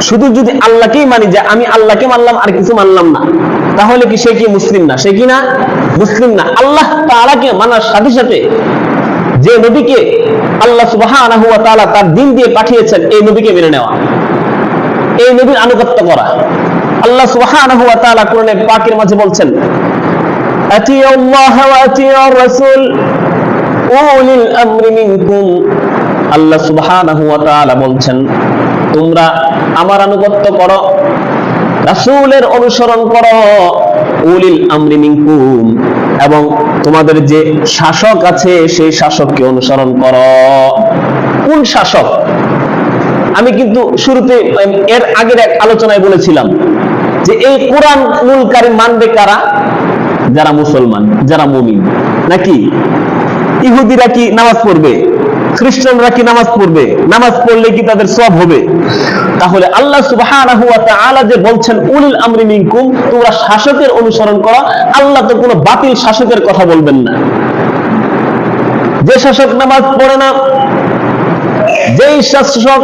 শুধু যদি আল্লাহকেই মানি যে আমি আল্লাহকে মানলাম, আর কিছু মানলাম না, তাহলে কি সে কি মুসলিম না? সে কি না মুসলিম না? আল্লাহ তাআলাকে মানার সাথে সাথে যে নবীকে আল্লাহ সুবহানাহু ওয়া তাআলা তার দিন দিয়ে পাঠিয়েছেন, এই নবীকে মেনে নেওয়া। এই নবীর আনুগত্য করা। আল্লাহ সুবহানাহু ওয়া তাআলা কোরআনে পাকের মাঝে বলছেন আতিউ আল্লাহ ওয়া আতিউ রাসূল উলিল আমরি মিনকুম। আল্লাহ সুবহানাহু ওয়া তাআলা বলছেন তোমরা আমার আনুগত্য করো, রাসূলের অনুসরণ করো, উলিল আমরি মিনকুম, এবং তোমাদের যে শাসক আছে, সেই শাসককে অনুসরণ করো। কোন শাসক? আমি কিন্তু শুরুতে এর আগের এক আলোচনায় বলেছিলাম যে এই কোরআন মূলকারী মানবে কারা? যারা মুসলমান, যারা মুমিন। নাকি? ইহুদিরা কি নামাজ পড়বে? খ্রিস্টানরা কি নামাজ পড়বে? নামাজ পড়লে কি তাদের সব হবে? তাহলে আল্লাহ তাআলা যে বলছেন, উলিল আমরি মিনকুম তোমরা শাসকের অনুসরণ করো, আল্লাহ তো কোনো বাতিল শাসকের কথা বলবেন না। যে শাসক নামাজ পড়ে না, যেই শাসক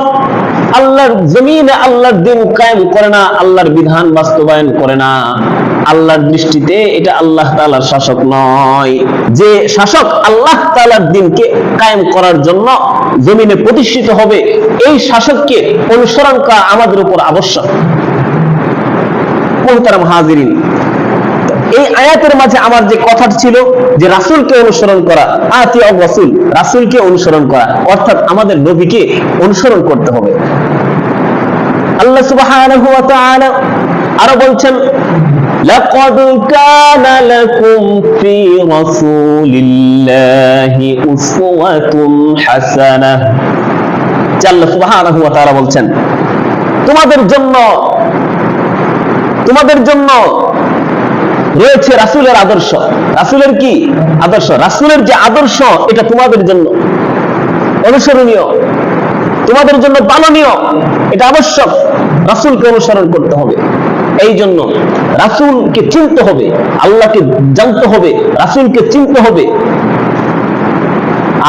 আল্লাহর জমিনে আল্লাহর দিন কায়েম করে না, আল্লাহর বিধান বাস্তবায়ন করে না। আল্লাহর দৃষ্টিতে এটা আল্লাহ তাআলার শাসক নয়। যে শাসক আল্লাহ তাআলার দিনকে কায়েম করার জন্য জমিনে প্রতিষ্ঠিত হবে, এই শাসককে অনুসরণ করা আমাদের উপর আবশ্যক। হাজিরিন, এই আয়াতের মাঝে আমার যে কথা ছিল যে রাসূলকে অনুসরণ করা, আতি রাসূল, রাসূলকে অনুসরণ করা, অর্থাৎ আমাদের নবীকে অনুসরণ করতে হবে। আল্লাহ তাআলা আরো বলছেন لقد كان لكم في رسول الله أسوة حسنة যে আল্লাহ সুবহানাহু ওয়া তাআলা বলছেন তোমাদের জন্য তোমাদের জন্য রয়েছে রাসূলের আদর্শ রাসূলের কি আদর্শ রাসূলের যে আদর্শ এটা তোমাদের জন্য অনুসরণীয় তোমাদের জন্য পালনীয় এটা আবশ্যক রাসূলকে অনুসরণ করতে হবে এই জন্য রাসূলকে চিনতে হবে, আল্লাহকে জানতে হবে, রাসূলকে চিনতে হবে।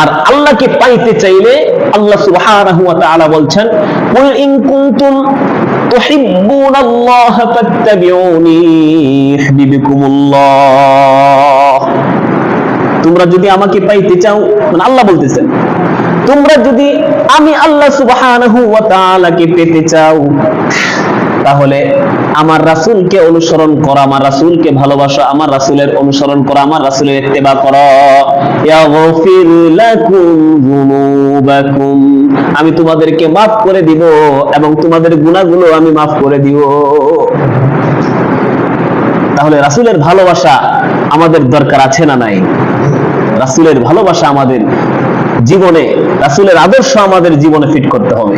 আর আল্লাহকে পাইতে চাইলে আল্লাহ সুবহানাহু বলছেন তোমরা যদি আমাকে পাইতে চাও মানে আল্লাহ বলতেছেন, তোমরা যদি আমি আল্লাহ তাআলাকে পেতে চাও তাহলে আমার রাসূলকে অনুসরণ করো, আমার রাসূলকে ভালোবাসো, আমার রাসূলের অনুসরণ করো, আমার রাসূলের ইত্তেবা করো। আমি তোমাদেরকে মাফ করে দিব এবং তোমাদের গুনাহগুলো আমি মাফ করে দিব। তাহলে রাসূলের ভালোবাসা আমাদের দরকার আছে না নাই? রাসুলের ভালোবাসা আমাদের জীবনে, রাসূলের আদর্শ আমাদের জীবনে ফিট করতে হবে।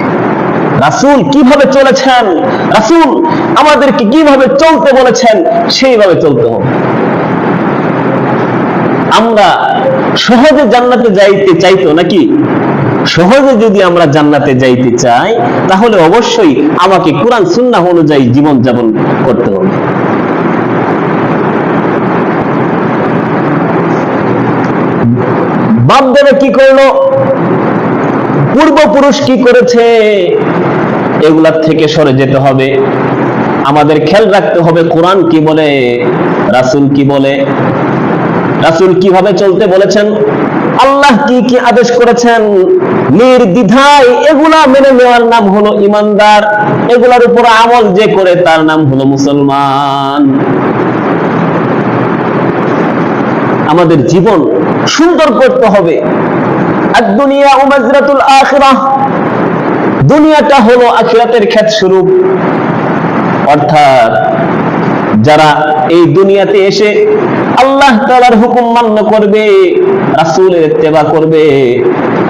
রাসূল কীভাবে চলেছেন? রাসূল আমাদেরকে কীভাবে চলতে বলেছেন? সেইভাবে চলতে হবে। আমরা সহজে জান্নাতে যাইতে চাইতো নাকি? সহজে যদি আমরা জান্নাতে যাইতে চাই, তাহলে অবশ্যই আমাকে কোরআন, সুন্নাহ অনুযায়ী জীবন যাপন করতে হবে। বাপ দেবে কি করল? পূর্বপুরুষ কি করেছে? এগুলার থেকে সরে যেতে হবে। আমাদের খেয়াল রাখতে হবে কোরআন কি বলে, রাসূল কি বলে। রাসূল কীভাবে চলতে বলেছেন? আল্লাহ কি কি আদেশ করেছেন? নির্দ্বিধায় এগুলা মেনে নেওয়ার নাম হলো ইমানদার। এগুলার উপর আমল যে করে তার নাম হলো মুসলমান। আমাদের জীবন সুন্দর করতে হবে। দুনিয়াটা হলো আখিরাতের ক্ষেত স্বরূপ অর্থাৎ যারা এই দুনিয়াতে এসে আল্লাহ তাআলার হুকুম মান্য করবে, রাসূলের ইত্তেবা করবে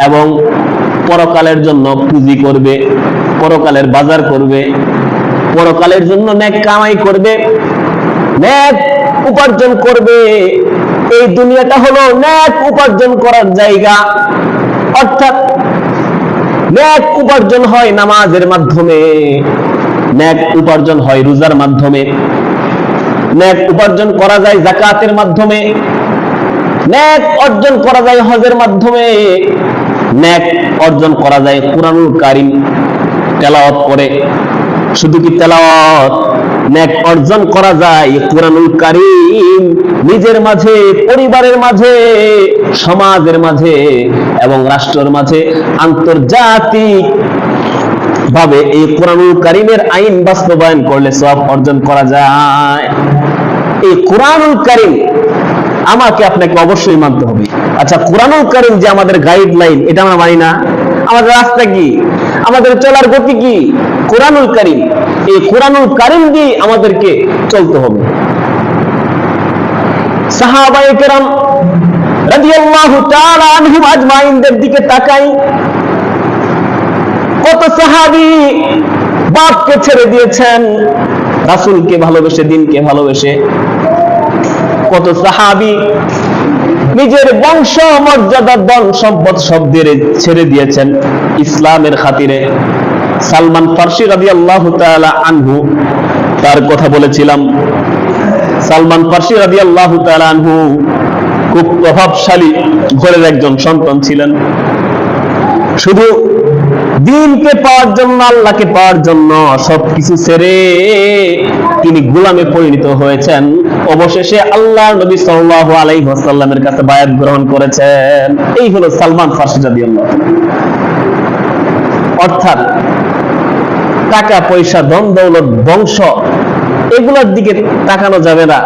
এবং পরকালের জন্য পুঁজি করবে, পরকালের বাজার করবে, পরকালের জন্য নেক কামাই করবে, নেক উপার্জন করবে। এই দুনিয়াটা হলো নেক উপার্জন করার জায়গা। অর্থাৎ নেক উপার্জন হয় নামাজের মাধ্যমে, নেক উপার্জন হয় রোজার মাধ্যমে, নেক উপার্জন করা যায় জাকাতের মাধ্যমে, নেক অর্জন করা যায় হজের মাধ্যমে, নেক অর্জন করা যায় কোরআনুল কারিম তেলাওয়াত করে। শুধু কি তেলাওয়াত? নেক অর্জন করা যায়। কোরআনুল কারীম নিজের মাঝে, পরিবারের মাঝে, সমাজের মাঝে এবং রাষ্ট্রের মাঝে আন্তর্জাতিক ভাবে এই কোরআনুল কারীমের আইন বাস্তবায়ন করলে সব অর্জন করা যায়। এই কোরআনুল কারীম আমাকে আপনাকে অবশ্যই মানতে হবে। আচ্ছা কোরআনুল কারীম যে আমাদের গাইডলাইন এটা আমরা মানি না। আমাদের রাস্তা কি? আমাদের চলার গতি কি? কোরআনুল কারীম এই কোরআনুল কারীম দিয়ে আমাদেরকে চলতে হবে। দিকে তাকাই। কত বাপকে ছেড়ে দিয়েছেন ভালোবেসে, দিনকে ভালোবেসে। কত সাহাবী নিজের বংশ, মর্যাদা দল সম্পদ সব ছেড়ে দিয়েছেন ইসলামের খাতিরে। সালমান ফার্সি রাদি আল্লাহ আনহু, তার কথা বলেছিলাম। সালমান ফার্সি রাদি আল্লাহ আনহু খুব প্রভাবশালী ঘরের একজন সন্তান ছিলেন। শুধু দিনকে পাওয়ার জন্য, আল্লাহকে পাওয়ার জন্য সবকিছু ছেড়ে তিনি গোলামে পরিণত হয়েছেন। অবশেষে আল্লাহ নবী সাল্লাল্লাহু আলাইহি ওয়াসাল্লামের কাছে বায়াত গ্রহণ করেছেন। এই হলো সালমান ফার্সি রাদিয়াল্লাহু তাআলা। অর্থাৎ টাকা পয়সা ধন দৌলত বংশ এগুলোর দিকে তাকানো যাবে না।